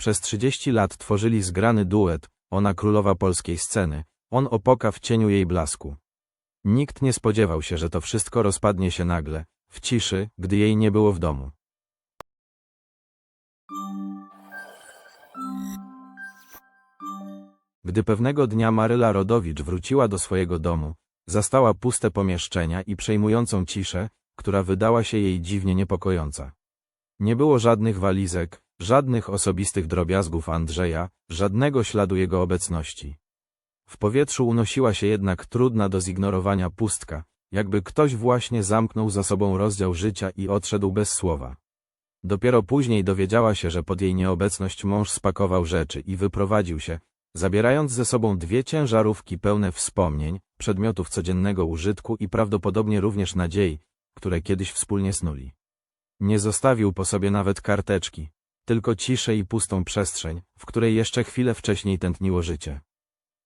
Przez 30 lat tworzyli zgrany duet, ona królowa polskiej sceny, on opoka w cieniu jej blasku. Nikt nie spodziewał się, że to wszystko rozpadnie się nagle, w ciszy, gdy jej nie było w domu. Gdy pewnego dnia Maryla Rodowicz wróciła do swojego domu, zastała puste pomieszczenia i przejmującą ciszę, która wydała się jej dziwnie niepokojąca. Nie było żadnych walizek, żadnych osobistych drobiazgów Andrzeja, żadnego śladu jego obecności. W powietrzu unosiła się jednak trudna do zignorowania pustka, jakby ktoś właśnie zamknął za sobą rozdział życia i odszedł bez słowa. Dopiero później dowiedziała się, że pod jej nieobecność mąż spakował rzeczy i wyprowadził się, zabierając ze sobą dwie ciężarówki pełne wspomnień, przedmiotów codziennego użytku i prawdopodobnie również nadziei, które kiedyś wspólnie snuli. Nie zostawił po sobie nawet karteczki, tylko ciszę i pustą przestrzeń, w której jeszcze chwilę wcześniej tętniło życie.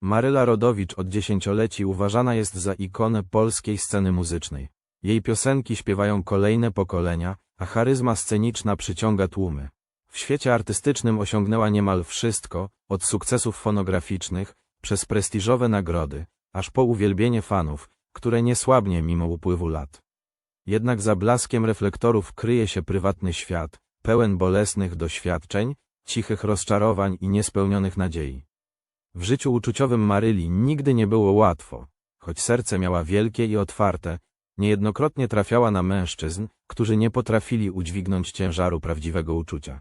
Maryla Rodowicz od dziesięcioleci uważana jest za ikonę polskiej sceny muzycznej. Jej piosenki śpiewają kolejne pokolenia, a charyzma sceniczna przyciąga tłumy. W świecie artystycznym osiągnęła niemal wszystko, od sukcesów fonograficznych, przez prestiżowe nagrody, aż po uwielbienie fanów, które nie słabnie mimo upływu lat. Jednak za blaskiem reflektorów kryje się prywatny świat, pełen bolesnych doświadczeń, cichych rozczarowań i niespełnionych nadziei. W życiu uczuciowym Maryli nigdy nie było łatwo, choć serce miała wielkie i otwarte, niejednokrotnie trafiała na mężczyzn, którzy nie potrafili udźwignąć ciężaru prawdziwego uczucia.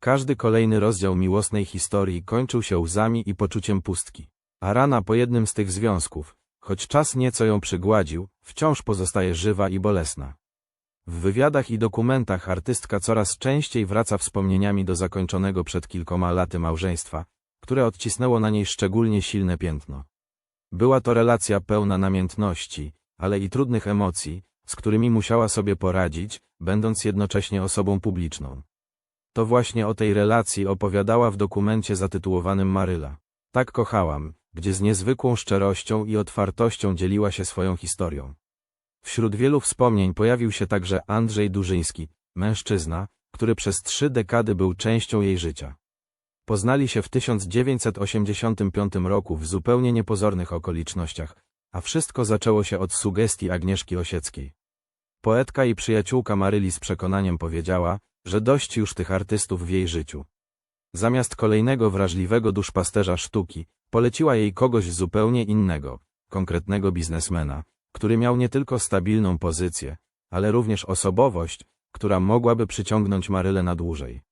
Każdy kolejny rozdział miłosnej historii kończył się łzami i poczuciem pustki, a rana po jednym z tych związków, choć czas nieco ją przygładził, wciąż pozostaje żywa i bolesna. W wywiadach i dokumentach artystka coraz częściej wraca wspomnieniami do zakończonego przed kilkoma laty małżeństwa, które odcisnęło na niej szczególnie silne piętno. Była to relacja pełna namiętności, ale i trudnych emocji, z którymi musiała sobie poradzić, będąc jednocześnie osobą publiczną. To właśnie o tej relacji opowiadała w dokumencie zatytułowanym Maryla. Tak kochałam, gdzie z niezwykłą szczerością i otwartością dzieliła się swoją historią. Wśród wielu wspomnień pojawił się także Andrzej Durzyński, mężczyzna, który przez trzy dekady był częścią jej życia. Poznali się w 1985 roku w zupełnie niepozornych okolicznościach, a wszystko zaczęło się od sugestii Agnieszki Osieckiej. Poetka i przyjaciółka Maryli z przekonaniem powiedziała, że dość już tych artystów w jej życiu. Zamiast kolejnego wrażliwego duszpasterza sztuki, poleciła jej kogoś zupełnie innego, konkretnego biznesmena, który miał nie tylko stabilną pozycję, ale również osobowość, która mogłaby przyciągnąć Marylę na dłużej.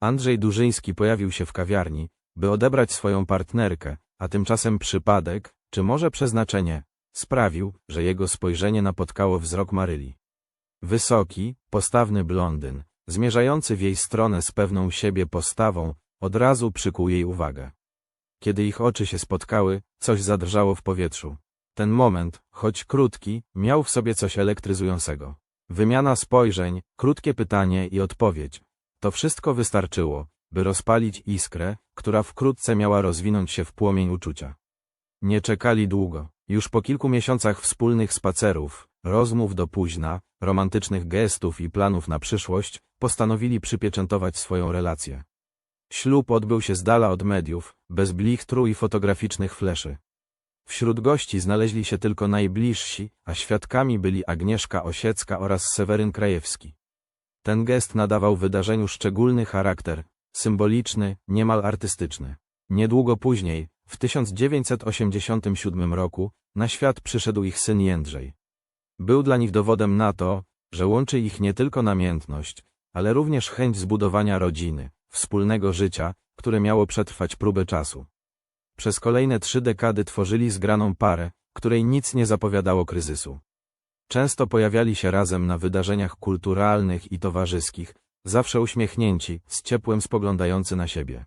Andrzej Durzyński pojawił się w kawiarni, by odebrać swoją partnerkę, a tymczasem przypadek, czy może przeznaczenie, sprawił, że jego spojrzenie napotkało wzrok Maryli. Wysoki, postawny blondyn, zmierzający w jej stronę z pewną siebie postawą, od razu przykuł jej uwagę. Kiedy ich oczy się spotkały, coś zadrżało w powietrzu. Ten moment, choć krótki, miał w sobie coś elektryzującego. Wymiana spojrzeń, krótkie pytanie i odpowiedź. To wszystko wystarczyło, by rozpalić iskrę, która wkrótce miała rozwinąć się w płomień uczucia. Nie czekali długo. Już po kilku miesiącach wspólnych spacerów, rozmów do późna, romantycznych gestów i planów na przyszłość, postanowili przypieczętować swoją relację. Ślub odbył się z dala od mediów, bez blichtru i fotograficznych fleszy. Wśród gości znaleźli się tylko najbliżsi, a świadkami byli Agnieszka Osiecka oraz Seweryn Krajewski. Ten gest nadawał wydarzeniu szczególny charakter, symboliczny, niemal artystyczny. Niedługo później, w 1987 roku, na świat przyszedł ich syn Jędrzej. Był dla nich dowodem na to, że łączy ich nie tylko namiętność, ale również chęć zbudowania rodziny, wspólnego życia, które miało przetrwać próbę czasu. Przez kolejne trzy dekady tworzyli zgraną parę, której nic nie zapowiadało kryzysu. Często pojawiali się razem na wydarzeniach kulturalnych i towarzyskich, zawsze uśmiechnięci, z ciepłem spoglądający na siebie.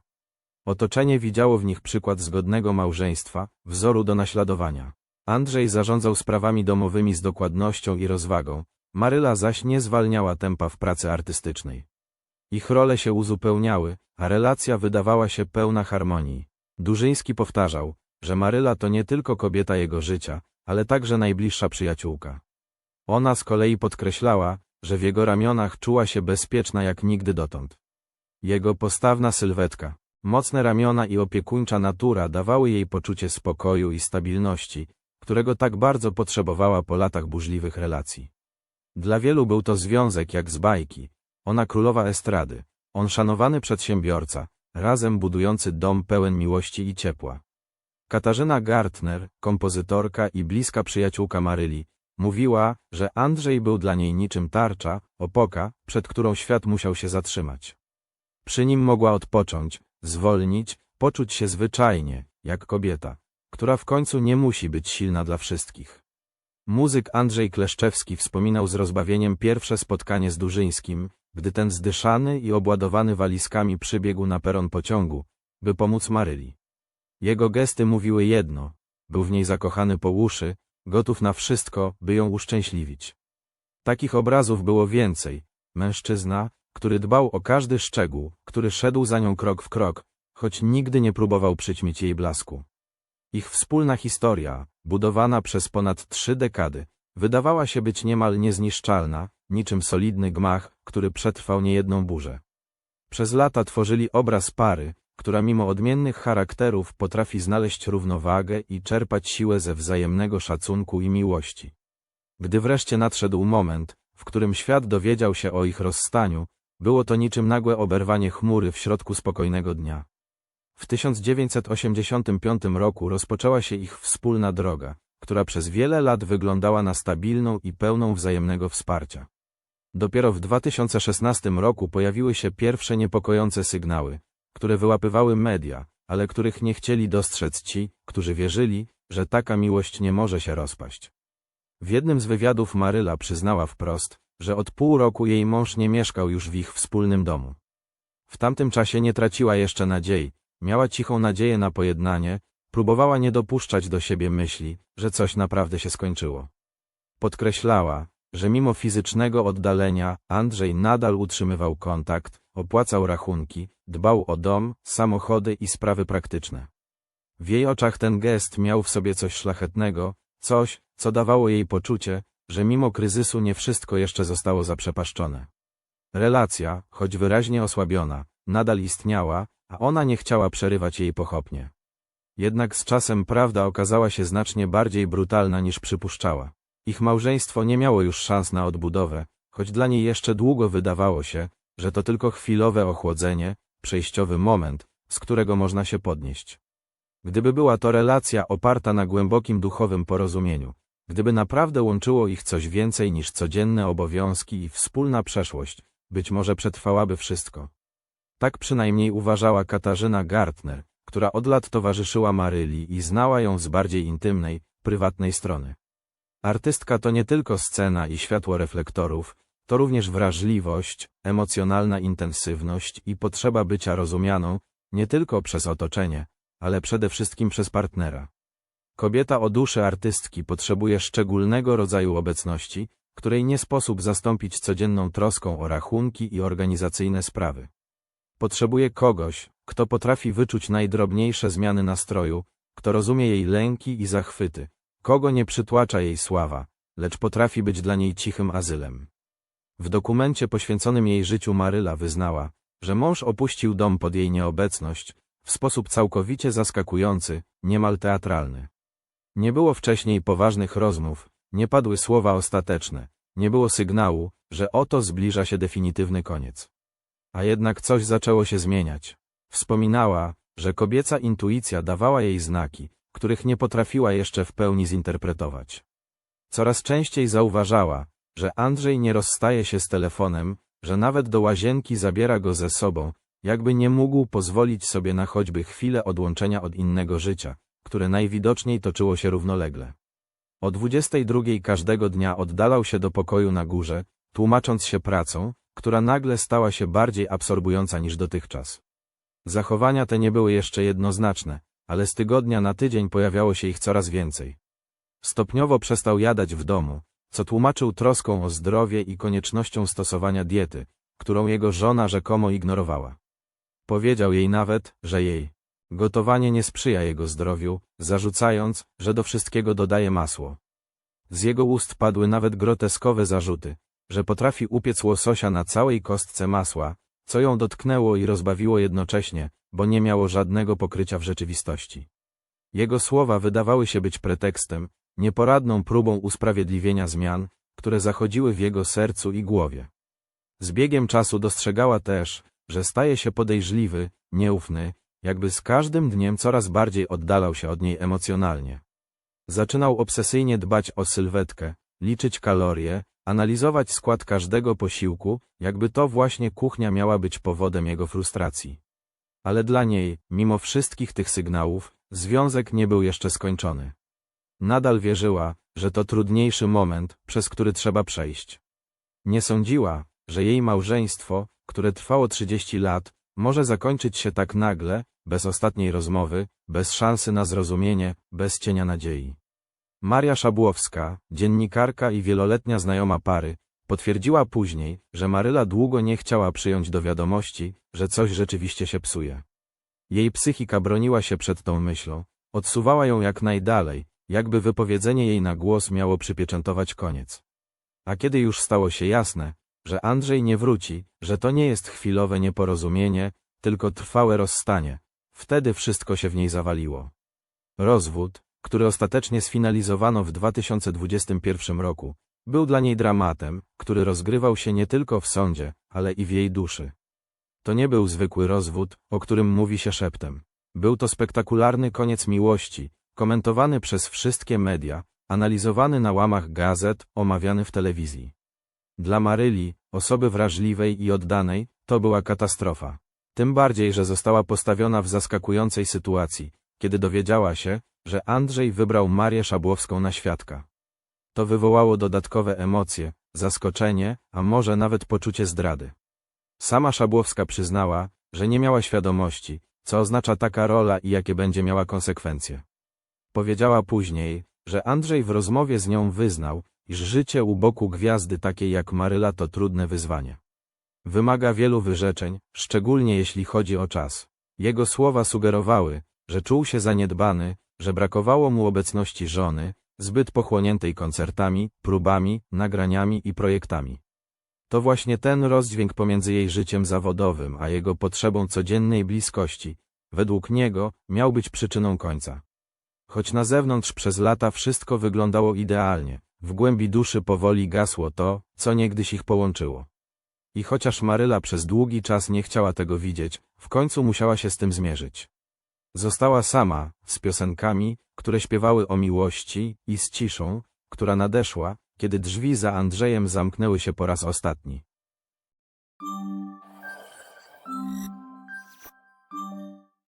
Otoczenie widziało w nich przykład zgodnego małżeństwa, wzoru do naśladowania. Andrzej zarządzał sprawami domowymi z dokładnością i rozwagą, Maryla zaś nie zwalniała tempa w pracy artystycznej. Ich role się uzupełniały, a relacja wydawała się pełna harmonii. Durzyński powtarzał, że Maryla to nie tylko kobieta jego życia, ale także najbliższa przyjaciółka. Ona z kolei podkreślała, że w jego ramionach czuła się bezpieczna jak nigdy dotąd. Jego postawna sylwetka, mocne ramiona i opiekuńcza natura dawały jej poczucie spokoju i stabilności, którego tak bardzo potrzebowała po latach burzliwych relacji. Dla wielu był to związek jak z bajki, ona królowa estrady, on szanowany przedsiębiorca, razem budujący dom pełen miłości i ciepła. Katarzyna Gartner, kompozytorka i bliska przyjaciółka Maryli, mówiła, że Andrzej był dla niej niczym tarcza, opoka, przed którą świat musiał się zatrzymać. Przy nim mogła odpocząć, zwolnić, poczuć się zwyczajnie, jak kobieta, która w końcu nie musi być silna dla wszystkich. Muzyk Andrzej Kleszczewski wspominał z rozbawieniem pierwsze spotkanie z Durzyńskim, gdy ten zdyszany i obładowany walizkami przybiegł na peron pociągu, by pomóc Maryli. Jego gesty mówiły jedno, był w niej zakochany po uszy, gotów na wszystko, by ją uszczęśliwić. Takich obrazów było więcej. Mężczyzna, który dbał o każdy szczegół, który szedł za nią krok w krok, choć nigdy nie próbował przyćmić jej blasku. Ich wspólna historia, budowana przez ponad trzy dekady, wydawała się być niemal niezniszczalna, niczym solidny gmach, który przetrwał niejedną burzę. Przez lata tworzyli obraz pary, która mimo odmiennych charakterów potrafi znaleźć równowagę i czerpać siłę ze wzajemnego szacunku i miłości. Gdy wreszcie nadszedł moment, w którym świat dowiedział się o ich rozstaniu, było to niczym nagłe oberwanie chmury w środku spokojnego dnia. W 1985 roku rozpoczęła się ich wspólna droga, która przez wiele lat wyglądała na stabilną i pełną wzajemnego wsparcia. Dopiero w 2016 roku pojawiły się pierwsze niepokojące sygnały, które wyłapywały media, ale których nie chcieli dostrzec ci, którzy wierzyli, że taka miłość nie może się rozpaść. W jednym z wywiadów Maryla przyznała wprost, że od pół roku jej mąż nie mieszkał już w ich wspólnym domu. W tamtym czasie nie traciła jeszcze nadziei, miała cichą nadzieję na pojednanie, próbowała nie dopuszczać do siebie myśli, że coś naprawdę się skończyło. Podkreślała, że mimo fizycznego oddalenia Andrzej nadal utrzymywał kontakt, opłacał rachunki, dbał o dom, samochody i sprawy praktyczne. W jej oczach ten gest miał w sobie coś szlachetnego, coś, co dawało jej poczucie, że mimo kryzysu nie wszystko jeszcze zostało zaprzepaszczone. Relacja, choć wyraźnie osłabiona, nadal istniała, a ona nie chciała przerywać jej pochopnie. Jednak z czasem prawda okazała się znacznie bardziej brutalna niż przypuszczała. Ich małżeństwo nie miało już szans na odbudowę, choć dla niej jeszcze długo wydawało się, że to tylko chwilowe ochłodzenie, przejściowy moment, z którego można się podnieść. Gdyby była to relacja oparta na głębokim duchowym porozumieniu, gdyby naprawdę łączyło ich coś więcej niż codzienne obowiązki i wspólna przeszłość, być może przetrwałaby wszystko. Tak przynajmniej uważała Katarzyna Gartner, która od lat towarzyszyła Maryli i znała ją z bardziej intymnej, prywatnej strony. Artystka to nie tylko scena i światło reflektorów, to również wrażliwość, emocjonalna intensywność i potrzeba bycia rozumianą, nie tylko przez otoczenie, ale przede wszystkim przez partnera. Kobieta o duszy artystki potrzebuje szczególnego rodzaju obecności, której nie sposób zastąpić codzienną troską o rachunki i organizacyjne sprawy. Potrzebuje kogoś, kto potrafi wyczuć najdrobniejsze zmiany nastroju, kto rozumie jej lęki i zachwyty, kogo nie przytłacza jej sława, lecz potrafi być dla niej cichym azylem. W dokumencie poświęconym jej życiu Maryla wyznała, że mąż opuścił dom pod jej nieobecność, w sposób całkowicie zaskakujący, niemal teatralny. Nie było wcześniej poważnych rozmów, nie padły słowa ostateczne, nie było sygnału, że oto zbliża się definitywny koniec. A jednak coś zaczęło się zmieniać. Wspominała, że kobieca intuicja dawała jej znaki, których nie potrafiła jeszcze w pełni zinterpretować. Coraz częściej zauważała, że Andrzej nie rozstaje się z telefonem, że nawet do łazienki zabiera go ze sobą, jakby nie mógł pozwolić sobie na choćby chwilę odłączenia od innego życia, które najwidoczniej toczyło się równolegle. O 22 każdego dnia oddalał się do pokoju na górze, tłumacząc się pracą, która nagle stała się bardziej absorbująca niż dotychczas. Zachowania te nie były jeszcze jednoznaczne, ale z tygodnia na tydzień pojawiało się ich coraz więcej. Stopniowo przestał jadać w domu, co tłumaczył troską o zdrowie i koniecznością stosowania diety, którą jego żona rzekomo ignorowała. Powiedział jej nawet, że jej gotowanie nie sprzyja jego zdrowiu, zarzucając, że do wszystkiego dodaje masło. Z jego ust padły nawet groteskowe zarzuty, że potrafi upiec łososia na całej kostce masła, co ją dotknęło i rozbawiło jednocześnie, bo nie miało żadnego pokrycia w rzeczywistości. Jego słowa wydawały się być pretekstem, nieporadną próbą usprawiedliwienia zmian, które zachodziły w jego sercu i głowie. Z biegiem czasu dostrzegała też, że staje się podejrzliwy, nieufny, jakby z każdym dniem coraz bardziej oddalał się od niej emocjonalnie. Zaczynał obsesyjnie dbać o sylwetkę, liczyć kalorie, analizować skład każdego posiłku, jakby to właśnie kuchnia miała być powodem jego frustracji. Ale dla niej, mimo wszystkich tych sygnałów, związek nie był jeszcze skończony. Nadal wierzyła, że to trudniejszy moment, przez który trzeba przejść. Nie sądziła, że jej małżeństwo, które trwało 30 lat, może zakończyć się tak nagle, bez ostatniej rozmowy, bez szansy na zrozumienie, bez cienia nadziei. Maria Szabłowska, dziennikarka i wieloletnia znajoma pary, potwierdziła później, że Maryla długo nie chciała przyjąć do wiadomości, że coś rzeczywiście się psuje. Jej psychika broniła się przed tą myślą, odsuwała ją jak najdalej, jakby wypowiedzenie jej na głos miało przypieczętować koniec. A kiedy już stało się jasne, że Andrzej nie wróci, że to nie jest chwilowe nieporozumienie, tylko trwałe rozstanie, wtedy wszystko się w niej zawaliło. Rozwód, który ostatecznie sfinalizowano w 2021 roku, był dla niej dramatem, który rozgrywał się nie tylko w sądzie, ale i w jej duszy. To nie był zwykły rozwód, o którym mówi się szeptem. Był to spektakularny koniec miłości, komentowany przez wszystkie media, analizowany na łamach gazet, omawiany w telewizji. Dla Maryli, osoby wrażliwej i oddanej, to była katastrofa. Tym bardziej, że została postawiona w zaskakującej sytuacji, kiedy dowiedziała się, że Andrzej wybrał Marię Szabłowską na świadka. To wywołało dodatkowe emocje, zaskoczenie, a może nawet poczucie zdrady. Sama Szabłowska przyznała, że nie miała świadomości, co oznacza taka rola i jakie będzie miała konsekwencje. Powiedziała później, że Andrzej w rozmowie z nią wyznał, iż życie u boku gwiazdy takiej jak Maryla to trudne wyzwanie. Wymaga wielu wyrzeczeń, szczególnie jeśli chodzi o czas. Jego słowa sugerowały, że czuł się zaniedbany, że brakowało mu obecności żony, zbyt pochłoniętej koncertami, próbami, nagraniami i projektami. To właśnie ten rozdźwięk pomiędzy jej życiem zawodowym a jego potrzebą codziennej bliskości, według niego, miał być przyczyną końca. Choć na zewnątrz przez lata wszystko wyglądało idealnie, w głębi duszy powoli gasło to, co niegdyś ich połączyło. I chociaż Maryla przez długi czas nie chciała tego widzieć, w końcu musiała się z tym zmierzyć. Została sama, z piosenkami, które śpiewały o miłości, i z ciszą, która nadeszła, kiedy drzwi za Andrzejem zamknęły się po raz ostatni.